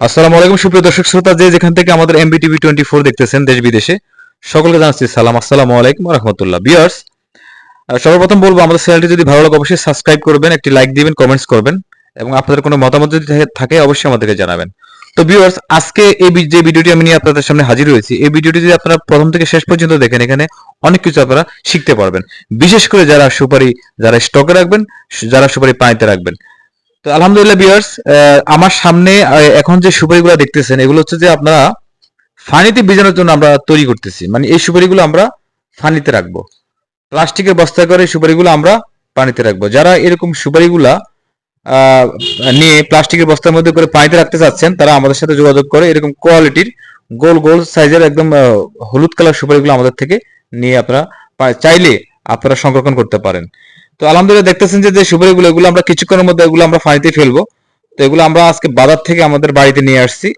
আসসালামু আলাইকুম, সুপ্রিয় দর্শক শ্রোতা, যে যেখান থেকে আমাদের এমবি টিভি টোয়েন্টি ফোর দেখতেছেন দেশ বিদেশে, সকলকে জানাচ্ছি সালাম। আসসালামু আলাইকুম রহমতুল্লাহ। বিয়ার্স সর্বপ্রথম বলব, আমাদের চ্যানেলটি যদি ভালো লাগে, অবশ্যই সাবস্ক্রাইব করবেন, একটি লাইক দিবেন কমেন্টস করবেন, এবং আপনাদের কোনো মতামত যদি থাকে- অবশ্যই আমাদেরকে জানাবেন। তো ভিউয়ার্স আজকে এই যে ভিডিওটি আমি নিয়ে আপনাদের সামনে হাজির হয়েছি, এই ভিডিওটি যদি আপনারা প্রথম থেকে শেষ পর্যন্ত দেখেন, এখানে অনেক কিছু আপনারা শিখতে পারবেন। বিশেষ করে যারা সুপারি, যারা স্টকে রাখবেন, যারা সুপারি পানিতে রাখবেন তো আলহামদুলিল্লাহ বিয়ার্স আমার সামনে এখন যে সুপারিগুলো দেখতেছেন, এগুলো হচ্ছে যে আপনারা ফানিতে বিজানোর জন্য আমরা তৈরি করতেছি। মানে এই সুপারিগুলো আমরা ফানিতে রাখব। প্লাস্টিকের বস্তা করে সুপারিগুলো আমরা পানিতে রাখব। যারা এরকম সুপারিগুলা নিয়ে প্লাস্টিকের বস্তার মধ্যে করে পানিতে রাখতে চাচ্ছেন, তারা আমাদের সাথে যোগাযোগ করে এরকম কোয়ালিটির গোল গোল সাইজের একদম হলুদ কালার সুপারিগুলো আমাদের থেকে নিয়ে আপনারা চাইলে আপনারা সংরক্ষণ করতে পারেন। তো আলহামদুলিল্লাহ দেখতেছেন যে যে সুপারিগুলো, এগুলো আমরা কিছুক্ষণের মধ্যে এগুলো আমরা পানিতে ফেলব। তো এগুলো আমরা আজকে বাজার থেকে আমাদের বাড়িতে নিয়ে আসছি।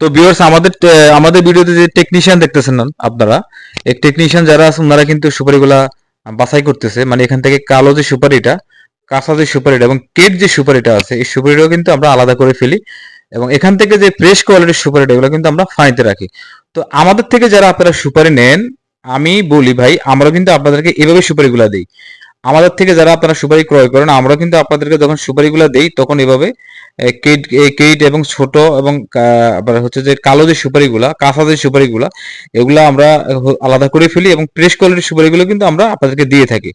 তো ভিউয়ার্স আমাদের আমাদের ভিডিওতে যে টেকনিশিয়ান দেখতেছেন আপনারা, এই টেকনিশিয়ান যারা আছে, ওনারা কিন্তু সুপারিগুলা বাছাই করতেছে। মানে এখান থেকে কালো যে সুপারিটা, কাঁচা যে সুপারিটা এবং কেট যে সুপারিটা আছে, এই সুপারিটাও কিন্তু আমরা আলাদা করে ফেলি। এবং এখান থেকে যে ফ্রেশ কোয়ালিটির সুপারিটা, এগুলো কিন্তু আমরা ফানিতে রাখি। তো আমাদের থেকে যারা আপনারা সুপারি নেন আমি বলি ভাই আমরা কিন্তু আপনাদেরকে এভাবে সুপারিগুলা দিই। আমাদের থেকে যারা আপনারা সুপারি ক্রয় করেন আমরা কিন্তু আপনাদেরকে যখন সুপারিগুলো দেই, তখন এভাবে কেট কেট এবং ছোট এবং হচ্ছে যে কালো যে সুপারিগুলা, কাঁচা যে সুপারিগুলা, এগুলো আমরা আলাদা করে ফেলি এবং ফ্রেশ কোয়ালিটির সুপারিগুলো কিন্তু আমরা আপনাদেরকে দিয়ে থাকি।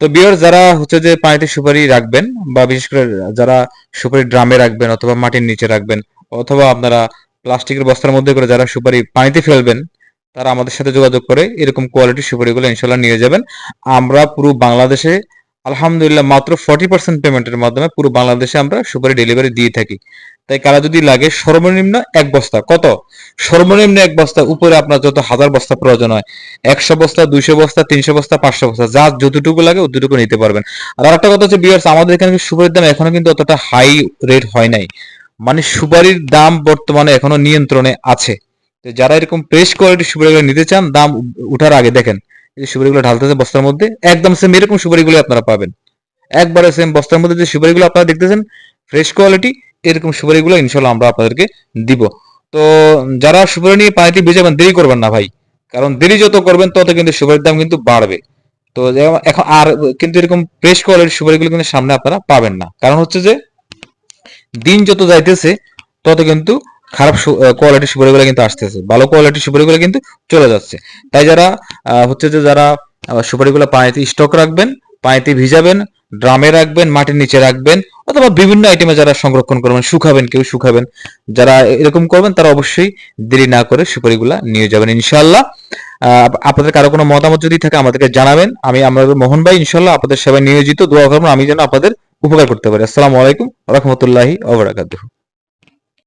তো বিয়ার যারা হচ্ছে যে পানিতে সুপারি রাখবেন বা বিশেষ করে যারা সুপারি ড্রামে রাখবেন অথবা মাটির নিচে রাখবেন, অথবা আপনারা প্লাস্টিকের বস্তার মধ্যে করে যারা সুপারি পানিতে ফেলবেন তারা আমাদের সাথে যোগাযোগ করে এরকম কোয়ালিটির সুপারিগুলো ইনশাল্লাহ নিয়ে যাবেন। আমরা পুরো বাংলাদেশে, আলহামদুলিল্লাহ মাত্র ফর্টি পার্সেন্ট পেমেন্টের মাধ্যমে পুরো বাংলাদেশে আমরা সুপারি ডেলিভারি দিয়ে থাকি। তাই কারা যদি লাগে, সর্বনিম্ন এক বস্তা। কত? সর্বনিম্ন এক বস্তা, উপরে আপনার যত হাজার বস্তা প্রয়োজন হয়, একশো বস্তা, দুইশো বস্তা, তিনশো বস্তা, পাঁচশো বস্তা, যা যতটুকু লাগে অতটুকু নিতে পারবেন। আর একটা কথা হচ্ছে বিয়ার্স আমাদের এখানে সুপারির দাম এখনও কিন্তু অতটা হাই রেট হয় নাই। মানে সুপারির দাম বর্তমানে এখনও নিয়ন্ত্রণে আছে। যারা এরকম ফ্রেশ কোয়ালিটির সুপারিগুলো নিতে চান, দাম উঠার আগে দেখেন, এই সুপারিগুলো ঢালতেছে বস্তার মধ্যে, একদম সেম এরকম সুপারিগুলো আপনারা পাবেন। একবারে সেম বস্তার মধ্যে যে সুপারিগুলো আপনারা দেখতেছেন ফ্রেশ কোয়ালিটি এরকম সুপারিগুলো ইনশাল্লাহ আমরা আপনাদেরকে দিব। তো যারা সুপারি নিয়ে পানিতে ভিজাবেন দেরি করবেন না ভাই, কারণ দেরি যত করবেন, তত কিন্তু সুপারির দাম কিন্তু বাড়বে। তো এখন আর কিন্তু এরকম ফ্রেশ কোয়ালিটির সুপারিগুলো কিন্তু সামনে আপনারা পাবেন না। কারণ হচ্ছে যে, দিন যত যাইতেছে, তত কিন্তু খারাপ কোয়ালিটির সুপারিগুলো কিন্তু আসতেছে। ভালো কোয়ালিটির সুপারিগুলো কিন্তু চলে যাচ্ছে। তাই যারা হচ্ছে যে যারা সুপারিগুলো পানিতে স্টক রাখবেন, পানিতে ভিজাবেন, ড্রামে রাখবেন, মাটির নিচে রাখবেন, অথবা বিভিন্ন আইটেমে যারা সংরক্ষণ করবেন, শুকাবেন, কেউ শুকাবেন, যারা এরকম করবেন, তারা অবশ্যই দেরি না করে সুপারিগুলা নিয়ে যাবেন ইনশাল্লাহ আপনাদের কারও কোনো মতামত যদি থাকে, আমাদেরকে জানাবেন। আমি আমাদের মোহন ভাই ইনশাল্লাহ আপনাদের সেবায় নিয়োজিত। দোয়া করবেন আমি যেন আপনাদের উপকার করতে পারি। আসসালামু আলাইকুম, রহমতুল্লাহি ওবরাকাতুহু